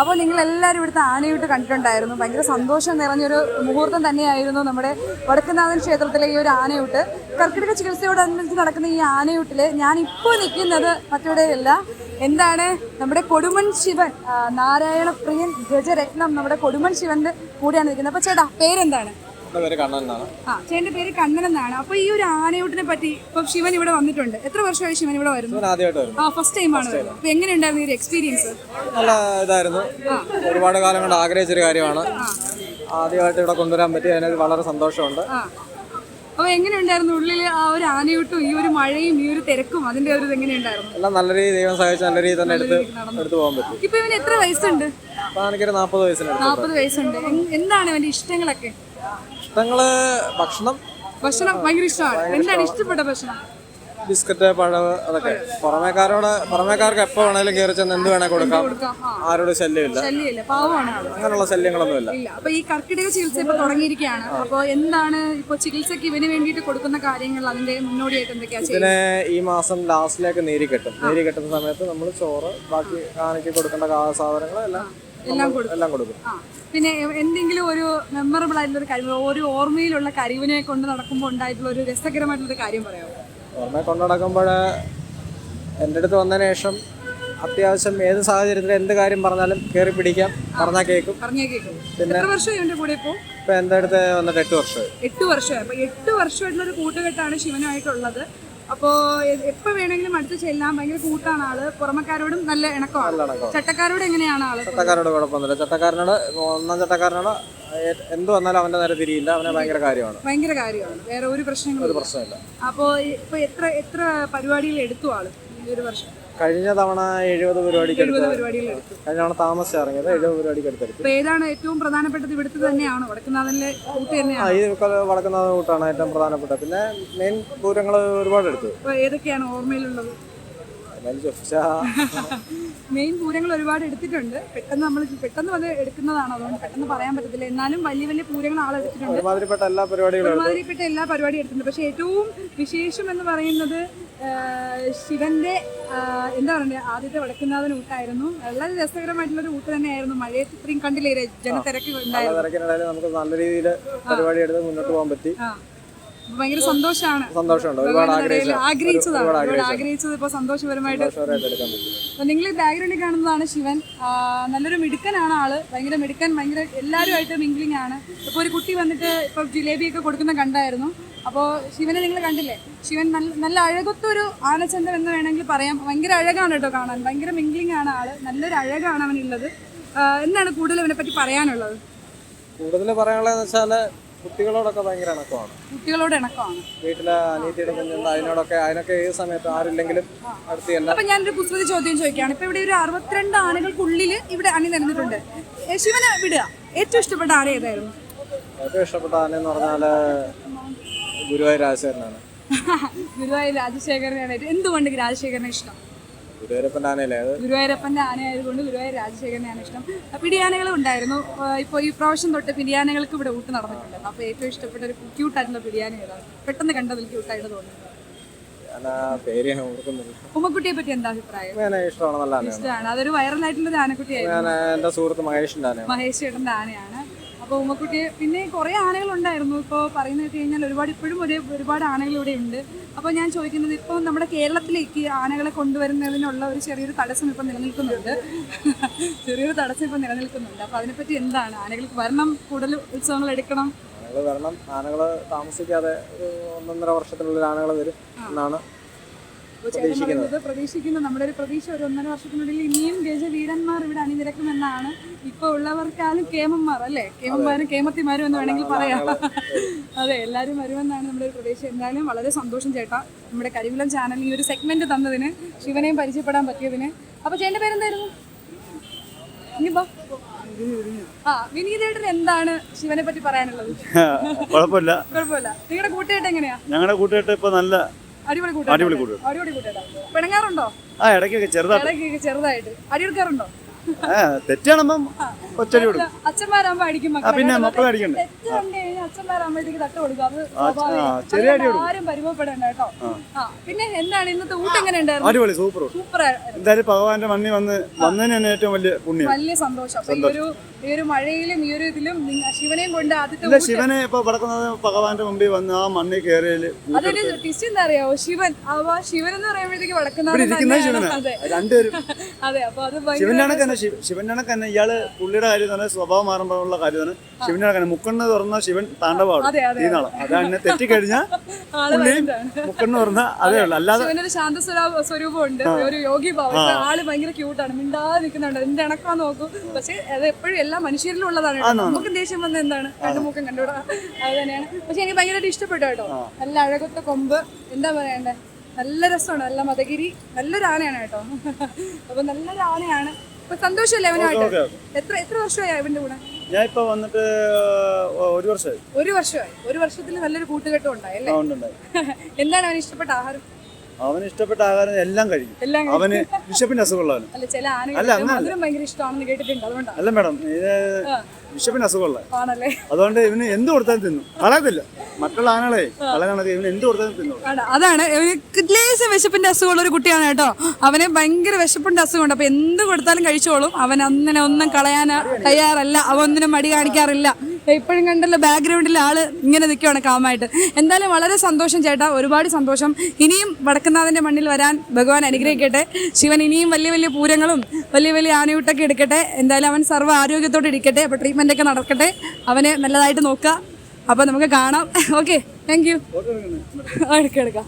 അപ്പോൾ നിങ്ങളെല്ലാവരും ഇവിടുത്തെ ആനയിട്ട് കണ്ടിട്ടുണ്ടായിരുന്നു. ഭയങ്കര സന്തോഷം നിറഞ്ഞൊരു മുഹൂർത്തം തന്നെയായിരുന്നു നമ്മുടെ വടക്കുന്നാഥൻ ക്ഷേത്രത്തിലെ ഈ ഒരു ആനയൂട്ട്. കർക്കിടക ചികിത്സയോടനുബന്ധിച്ച് നടക്കുന്ന ഈ ആനയൂട്ടിൽ ഞാൻ ഇപ്പോൾ നിൽക്കുന്നത് മറ്റെവിടെയല്ല. എന്താണ് നമ്മുടെ കൊടുമൺ ശിവൻ നാരായണ ഗജരത്നം നമ്മുടെ കൊടുമൺ ശിവന്റെ കൂടെയാണ് നിൽക്കുന്നത്. അപ്പോൾ ചേട്ടാ പേരെന്താണ്? ആ ചേട്ടന്റെ പേര് കണ്ണൻ എന്നാണ്. അപ്പോൾ ഈ ഒരു ആനയൂട്ടിനെ പറ്റി ഇപ്പൊ ശിവൻ ഇവിടെ വന്നിട്ടുണ്ട്. എത്ര വർഷമായി ശിവൻ ഇവിടെ വരുന്നു? ആ ഫസ്റ്റ് ടൈം ആണ്. അപ്പോൾ എങ്ങനെയുണ്ടായിരുന്നു ഈ ഒരു എക്സ്പീരിയൻസ് നല്ല ഇതായിരുന്നു. ഒരുപാട് കാലം കൊണ്ട് ആഗ്രഹിച്ചൊരു കാര്യമാണ്. ആദ്യമായിട്ട് ഇവിടെ കൊണ്ടുവരാൻ പറ്റി അതിനൊരു വളരെ സന്തോഷമുണ്ട്. അപ്പൊ എങ്ങനെയുണ്ടായിരുന്നു ഉള്ളിൽ ആ ഒരു ആനയൂട്ടും ഈ ഒരു മഴയും ഈ ഒരു തിരക്കും അതിന്റെ ഒരു എങ്ങനെയുണ്ടായിരുന്നു? എല്ലാം നല്ല രീതിയിൽ ദൈവം സഹായിച്ച് നല്ല രീതി തന്നെ എടുത്ത് എടുത്തു പോകാൻ പറ്റും. ഇപ്പൊ ഇവന് എത്ര വയസ്സുണ്ട്? നാൽപ്പത് വയസ്സിനടുത്ത് നാൽപ്പത് വയസ്സുണ്ട്. എന്താണ് ഇവന്റെ ഇഷ്ടങ്ങളൊക്കെ? ഇഷ്ടങ്ങൾ ഭക്ഷണം? ഭക്ഷണം ഭയങ്കര ഇഷ്ടമാണ്. എന്താണ് ഇഷ്ടപ്പെട്ട ഭക്ഷണം? ബിസ്ക്കറ്റ് പഴവ് അതൊക്കെ. പുറമേക്കാരോട് പുറമേക്കാർക്ക് എപ്പോ വേണേലും കയറി ചെന്ന് എന്ത് വേണേ കൊടുക്കാം. ആരോട് ശല്യമില്ല. അങ്ങനെയുള്ള ശല്യങ്ങളൊന്നുമില്ല. ഇല്ല. അപ്പൊ ഈ കർക്കിടക ചികിത്സ ഇപ്പൊ തുടങ്ങിയിരിക്കുകയാണ്. അപ്പൊ എന്താണ് ഇപ്പൊ ചികിത്സക്ക് ഇവന് വേണ്ടിയിട്ട് കൊടുക്കുന്ന കാര്യങ്ങൾ അതിന്റെ മുന്നോടിയായിട്ട് എന്തൊക്കെയാ ഇതിനെ ഈ മാസം ലാസ്റ്റിലേക്ക് നീരി കെട്ടും. നീരി കെട്ടുന്ന സമയത്ത് നമ്മൾ ചോറ് ബാക്കി കാണിക്ക് കൊടുക്കേണ്ട സാധനങ്ങൾ എല്ലാം എല്ലാം കൊടുക്കും. പിന്നെ എന്തെങ്കിലും ഒരു മെമ്മറബിൾ ആയിട്ടുള്ള ഒരു കാര്യം ഒരു ഓർമ്മയിലുള്ള കരിവിനെ കൊണ്ട് നടക്കുമ്പോൾ ഉണ്ടായിട്ടുള്ള ഒരു രസകരമായിട്ടുള്ള ഒരു കാര്യം പറയാമോ? ഓർമ്മ കൊണ്ട് നടക്കുമ്പോൾ എന്റെ അടുത്ത് വന്നതിന് ശേഷം അത്യാവശ്യം ഏത് സാഹചര്യത്തിൽ എന്ത് കാര്യം പറഞ്ഞാലും കയറി പിടിക്കാം പറഞ്ഞാൽ കേൾക്കും. പറഞ്ഞാൽ കേൾക്കും. എത്ര വർഷം കൂടെ ഇപ്പോൾ ഇപ്പൊ എന്റെ അടുത്ത് വന്നിട്ട് എട്ട് വർഷമായി. എട്ട് വർഷമായി. അപ്പൊ എട്ട് വർഷമായിട്ടുള്ള ഒരു കൂട്ടുകെട്ടാണ് ശിവനുമായിട്ടുള്ളത്. അപ്പോൾ എപ്പോൾ വേണമെങ്കിലും അടുത്ത് ചെല്ലാം. ഭയങ്കര കൂട്ടാണ് ആൾ. പുറമക്കാരോടും നല്ല ഇണക്കമാണ്. ചട്ടക്കാരോട് എങ്ങനെയാണ് ആൾ? ചട്ടക്കാരോട് കുഴപ്പമൊന്നുമില്ല. ചട്ടക്കാരനോട് ഒന്നാം ചട്ടക്കാരനോട് എന്ത് വന്നാലും അവന്റെ നേരെ തിരിയില്ല. അവനെ ഭയങ്കര കാര്യമാണ്. ഭയങ്കര കാര്യമാണ്. വേറെ ഒരു പ്രശ്നങ്ങളും പ്രശ്നമില്ല. അപ്പോൾ ഇപ്പൊ എത്ര എത്ര പരിപാടികൾ എടുത്തു ആൾ? ഈ ഒരു വർഷം. കഴിഞ്ഞ തവണ എഴുപത് പരിപാടിക്ക് എഴുപത് കഴിഞ്ഞ തവണ താമസിച്ച് ഇറങ്ങിയത് എഴുപത് പരിപാടിക്ക് എടുത്തെടുത്തു. അപ്പൊ ഏതാണ് ഏറ്റവും പ്രധാനപ്പെട്ടത് ഇവിടുത്തെ തന്നെയാണോ? വടക്കുന്നാഥനിലെ കൂട്ട് ആ തന്നെയാണ് ഈ കൊല്ലം കൂട്ടാണ് ഏറ്റവും പ്രധാനപ്പെട്ട പിന്നെ മെയിൻ പൂരങ്ങൾ ഒരുപാട് എടുത്തു അപ്പൊ ഏതൊക്കെയാണ് ഓർമ്മയിലുള്ളത്? മെയിൻ പൂരങ്ങൾ ഒരുപാട് എടുത്തിട്ടുണ്ട്. പെട്ടെന്ന് നമ്മൾ പെട്ടെന്ന് വന്ന് എടുക്കുന്നതാണ്. അതുകൊണ്ട് പെട്ടെന്ന് പറയാൻ പറ്റത്തില്ല. എന്നാലും വലിയ വലിയ പൂരങ്ങൾ ആൾ എടുത്തിട്ടുണ്ട്. ഒരുമാതിരിപ്പെട്ട എല്ലാ പരിപാടികളും ഒരുമാതിരിപ്പെട്ട എല്ലാ പരിപാടിയും എടുത്തിട്ടുണ്ട്. പക്ഷെ ഏറ്റവും വിശേഷം എന്ന് പറയുന്നത് ശിവന്റെ എന്താ പറയുക ആദ്യത്തെ വടക്കുന്നാഥൻ ഊട്ടായിരുന്നു. വളരെ രസകരമായിട്ടുള്ള ഒരു ഊട്ട് തന്നെയായിരുന്നു. മഴയത്ത് ഇത്രയും കണ്ടില്ലേ ജനത്തിരക്ക് ഉണ്ടായിരുന്നു. നമുക്ക് നല്ല രീതിയിൽ പരിപാടി എടുത്ത് മുന്നോട്ട് പോകാൻ പറ്റി. ഭയങ്കര സന്തോഷമാണ് സന്തോഷമുണ്ട്. ഒരുപാട് ആഗ്രഹിച്ച ആഗ്രഹിച്ചതാണ്. ഒരുപാട് ആഗ്രഹിച്ചത് ഇപ്പൊ സന്തോഷപരമായിട്ട് നിങ്ങൾ ബാക്ക്ഗ്രൗണ്ടിൽ കാണുന്നതാണ് ശിവൻ. നല്ലൊരു മിടുക്കനാണ് ആൾ. ഭയങ്കര മിടുക്കൻ ഭയങ്കര എല്ലാവരുമായിട്ട് മിംഗ്ലിംഗ് ആണ്. ഇപ്പൊ ഒരു കുട്ടി വന്നിട്ട് ഇപ്പൊ ജിലേബി ഒക്കെ കൊടുക്കുന്ന കണ്ടായിരുന്നു. അപ്പോൾ ശിവനെ നിങ്ങൾ കണ്ടില്ലേ? ശിവൻ നല്ല നല്ല അഴകത്തൊരു ആനച്ചന്തം എന്ന് വേണമെങ്കിൽ പറയാം. ഭയങ്കര അഴകാണ് കേട്ടോ കാണാൻ. ഭയങ്കര മിംഗ്ലിംഗ് ആണ് ആൾ. നല്ലൊരു അഴകാണ് അവനുള്ളത്. എന്താണ് കൂടുതൽ അവനെ പറ്റി പറയാനുള്ളത്? കൂടുതൽ പറയാനുള്ളതെന്ന് വെച്ചാൽ കുട്ടികളോടൊക്കെ ഭയങ്കര ഇണക്കമാണ്. കുട്ടികളോട് ഇണക്കമാണ്. വീട്ടിലെ അനീതിയുടെ കുഞ്ഞുണ്ട് അതിനോടൊക്കെ അതിനൊക്കെ ഏത് സമയത്ത് ആരില്ലെങ്കിലും അടുത്ത് അപ്പൊ ഞാനൊരു കുസൃതി ചോദ്യം ചോദിക്കുകയാണ്. ഇപ്പൊ ഇവിടെ ഒരു അറുപത്തിരണ്ട് ആനകൾക്കുള്ളിൽ ഇവിടെ അണി നിരന്നിട്ടുണ്ട് ശിവനെ വിടുക. ഏറ്റവും ഇഷ്ടപ്പെട്ട ആന ഏതായിരുന്നു? ഏറ്റവും ഇഷ്ടപ്പെട്ട ആന എന്ന് പറഞ്ഞാൽ ഗുരുവായൂർ രാജശേഖരനാണ്. ഗുരുവായൂർ രാജശേഖരനാണ് എന്തുകൊണ്ട് രാജശേഖരനെ ഇഷ്ടം? ഗുരുവായൂരപ്പന്റെ ആനയല്ലേ അത്? ഗുരുവായൂരപ്പന്റെ ആനയായതുകൊണ്ട് ഗുരുവായൂർ രാജശേഖരനെയാണ് ഇഷ്ടം. പിടിയാനകളും ഉണ്ടായിരുന്നു. ഇപ്പോൾ ഈ പ്രാവശ്യം തൊട്ട് പിടിയാനകൾക്ക് ഇവിടെ ഊട്ട് നടന്നിട്ടുണ്ട് അപ്പോൾ ഏറ്റവും ഇഷ്ടപ്പെട്ട ഒരു ക്യൂട്ടായിട്ടുള്ള പിടിയാന ഏതാണ് പെട്ടെന്ന് കണ്ടതിൽ ക്യൂട്ടായിട്ട് തോന്നുന്നത് ഉമ്മക്കുട്ടിയെ പറ്റി എന്താ അഭിപ്രായം? ഇഷ്ടമാണ്. അതൊരു വൈറൽ ആയിട്ടുള്ള ആനക്കുട്ടിയായിരുന്നു സുഹൃത്ത് ആനയാണ്. മഹേഷ് ചേട്ടന്റെ ആനയാണ്. അപ്പോൾ ഉമ്മക്കുട്ടിയെ പിന്നെ കുറേ ആനകളുണ്ടായിരുന്നു. ഇപ്പോൾ പറയുന്നത് വെച്ച് കഴിഞ്ഞാൽ ഒരുപാട് ഇപ്പോഴും ഒരേ ഒരുപാട് ആനകൾ ഇവിടെ ഉണ്ട്. അപ്പോൾ ഞാൻ ചോദിക്കുന്നത് ഇപ്പോൾ നമ്മുടെ കേരളത്തിലേക്ക് ആനകളെ കൊണ്ടുവരുന്നതിനുള്ള ഒരു ചെറിയൊരു തടസ്സം ഇപ്പം നിലനിൽക്കുന്നുണ്ട്. ചെറിയൊരു തടസ്സം ഇപ്പം നിലനിൽക്കുന്നുണ്ട്. അപ്പോൾ അതിനെപ്പറ്റി എന്താണ്? ആനകൾക്ക് വരണം കൂടുതൽ ഉത്സവങ്ങൾ എടുക്കണം? ആനകൾ വരണം. ആനകൾ താമസിക്കാതെ ഒന്നൊന്നര വർഷത്തിനുള്ളിൽ ആനകൾ വരും എന്നാണ് പറയുന്നത് പ്രതീക്ഷിക്കുന്നു. നമ്മുടെ ഒരു പ്രതീക്ഷ ഒരു ഒന്നര വർഷത്തിനുള്ളിൽ ഇനിയും ഗജവീരന്മാർ ഇവിടെ അണിനിരക്കുമെന്നാണ് ഇപ്പൊ ഉള്ളവർക്കാലും കേമന്മാർ അല്ലേ? കേമന്മാരും കേമത്തിമാരും എന്ന് വേണമെങ്കിൽ പറയാം. അതെ എല്ലാവരും വരുമെന്നാണ് നമ്മുടെ ഒരു പ്രതീക്ഷ. എന്തായാലും വളരെ സന്തോഷം ചേട്ടാ നമ്മുടെ കരികുലം ചാനൽ ഈ ഒരു സെഗ്മെന്റ് തന്നതിന് ശിവനെയും പരിചയപ്പെടാൻ പറ്റിയതിന്. അപ്പൊ ചേട്ടന്റെ പേരെന്തായിരുന്നു? ഇനിയിപ്പോ ആ വിനീതേട്ടൻ എന്താണ് ശിവനെ പറ്റി പറയാനുള്ളത്? കുഴപ്പമില്ല. കുഴപ്പമില്ല. നിങ്ങളുടെ കൂട്ടുകെട്ട് എങ്ങനെയാ? ഞങ്ങളുടെ കൂട്ടുകെട്ട് ഇപ്പൊ നല്ല അടിപൊളി പിണങ്ങാറുണ്ടോ? ആ ഇടയ്ക്കൊക്കെ ചെറുതായിട്ട്. ഇടയ്ക്ക് ചെറുതായിട്ട് അടിയെടുക്കാറുണ്ടോ ഏ തെറ്റാണപ്പം ഒച്ചടി കൊടുക്കും. അച്ഛന്മാരാകുമ്പോ അടിക്കും ആ പിന്നെ മക്കളെ അടിക്കണ്ടേ. തെറ്റ് കണ്ടു കഴിഞ്ഞാൽ അച്ഛന്മാരാകുമ്പോഴത്തേക്ക് തട്ട് കൊടുക്കും. അത് സ്വാഭാവികം. ചെറിയ അടി അതുകൊണ്ട് ആരും കേട്ടോ. ആ. പിന്നെ എന്താണ് ഇന്നത്തെ ഊട്ടം എങ്ങനെ ഉണ്ടായിരുന്നു? അടിപൊളി സൂപ്പർ. സൂപ്പർ എന്തായാലും ഭഗവാന്റെ മണ്ണി വന്ന് വന്നതിന് തന്നെ ഏറ്റവും വലിയ പുണ്യം. വലിയ സന്തോഷം. അപ്പൊ ഈ ഒരു ഈ ഒരു മഴയിലും ഈ ഒരു ഇതിലും നിങ്ങ- ശിവനെയും കൊണ്ട് ആദ്യത്തെ ഇല്ല ഊട്ട് ശിവനെ ഇപ്പൊ പടക്കുന്നത് ഭഗവാന്റെ മുമ്പിൽ വന്ന് ആ മണ്ണിൽ കയറിയതിൽ അതൊരു ട്വിസ്റ്റ് എന്താ അറിയാവോ ശിവൻ അപ്പൊ ശിവൻ എന്ന് പറയുമ്പോഴത്തേക്ക് ഇവിടെ ഇരിക്കുന്ന അതെ. രണ്ടുപേരും. അതെ അപ്പൊ അത് ഭയങ്കര ശിവന്റെ കണക്ക് തന്നെ ശിവ- ശിവന്റെ കണക്ക് തന്നെ ഇയാൾ പുള്ളിയുടെ കാര്യം തന്നെ സ്വഭാവം മാറുമ്പോഴുള്ള കാര്യമാണ് ശിവന്റെ കണക്കാണ് മുക്കണ്ണ് തുറന്ന ശിവൻ താണ്ഡവാണ് ഈ നാളെ. അതാണ് തെറ്റിക്കഴിഞ്ഞാൽ പുള്ളിയും. മുക്കണ്ണ് തുറന്ന അതേ ഉള്ളു. അല്ലാതെ ശിവനൊരു ശാന്ത സ്വരൂപമുണ്ട്. ഒരു യോഗി ഭാവം. ആൾ ഭയങ്കര ക്യൂട്ടാണ് മിണ്ടാതെ നിൽക്കുന്നുണ്ട് എന്റെ ഇണക്കാൻ നോക്കും. പക്ഷെ അത് എപ്പോഴും എല്ലാ മനുഷ്യരിലും ഉള്ളതാണ് നമുക്ക് ദേഷ്യം വന്ന എന്താണ്? രണ്ട് മുഖം കണ്ടുകൂടാ അത് തന്നെയാണ്. പക്ഷെ എനിക്ക് ഭയങ്കരമായിട്ട് ഇഷ്ടപ്പെട്ടു കേട്ടോ. നല്ല അഴകൊത്ത കൊമ്പ്. എന്താ പറയണ്ടേ? നല്ല രസമാണ്. നല്ല മതഗിരി നല്ലൊരു ആനയാണ് കേട്ടോ. അപ്പൊ നല്ലൊരു ആനയാണ്. ഇപ്പൊ സന്തോഷമല്ലേ അവനായിട്ട് എത്ര എത്ര വർഷമായി അവന്റെ കൂടെ? ഞാൻ ഇപ്പൊ വന്നിട്ട് ഒരു വർഷമായി. ഒരു വർഷമായി. ഒരു വർഷത്തിൽ നല്ലൊരു കൂട്ടുകെട്ടും ഉണ്ടായല്ലേ എന്താണ് അവന് ഇഷ്ടപ്പെട്ട ആഹാരം? അവന് ഇഷ്ടപ്പെട്ട ആഹാരം എല്ലാം കഴിക്കും. അവന് ബിഷപ്പിന്റെ അസുഖമുള്ളവന്. അല്ല ചില അല്ല, മേഡം ഇത് ബിഷപ്പിന് അസുഖമുള്ള. അതുകൊണ്ട് ഇവന് എന്ത് കൊടുത്താലും തിന്നും. കളയത്തില്ല. മറ്റുള്ള ആനകളെ എന്ത് അതാണ്. ലേശ വിശപ്പിന്റെ അസുഖമുള്ള ഒരു കുട്ടിയാണ് കേട്ടോ. അവന് ഭയങ്കര വിശപ്പിന്റെ അസുഖമുണ്ട്. അപ്പൊ എന്ത് കൊടുത്താലും കഴിച്ചോളും. അവൻ അങ്ങനെ ഒന്നും കളയാൻ തയ്യാറല്ല. അവൻ ഒന്നിനും മടി കാണിക്കാറില്ല. ഇപ്പോഴും കണ്ടല്ലോ ബാക്ക്ഗ്രൗണ്ടിൽ ആൾ ഇങ്ങനെ നിൽക്കുവാണ് കാമായിട്ട്. എന്തായാലും വളരെ സന്തോഷം ചേട്ടാ. ഒരുപാട് സന്തോഷം. ഇനിയും വടക്കുന്നാഥന്റെ മണ്ണിൽ വരാൻ ഭഗവാൻ അനുഗ്രഹിക്കട്ടെ. ശിവൻ ഇനിയും വലിയ വലിയ പൂരങ്ങളും വലിയ വലിയ ആനയൂട്ടൊക്കെ എടുക്കട്ടെ. എന്തായാലും അവൻ സർവ ആരോഗ്യത്തോടെ ഇരിക്കട്ടെ. അപ്പോൾ ട്രീറ്റ്മെന്റ് ഒക്കെ നടക്കട്ടെ. അവനെ നല്ലതായിട്ട് നോക്കുക. അപ്പോൾ നമുക്ക് കാണാം. ഓക്കെ താങ്ക് യു എടുക്കാം എടുക്കാം.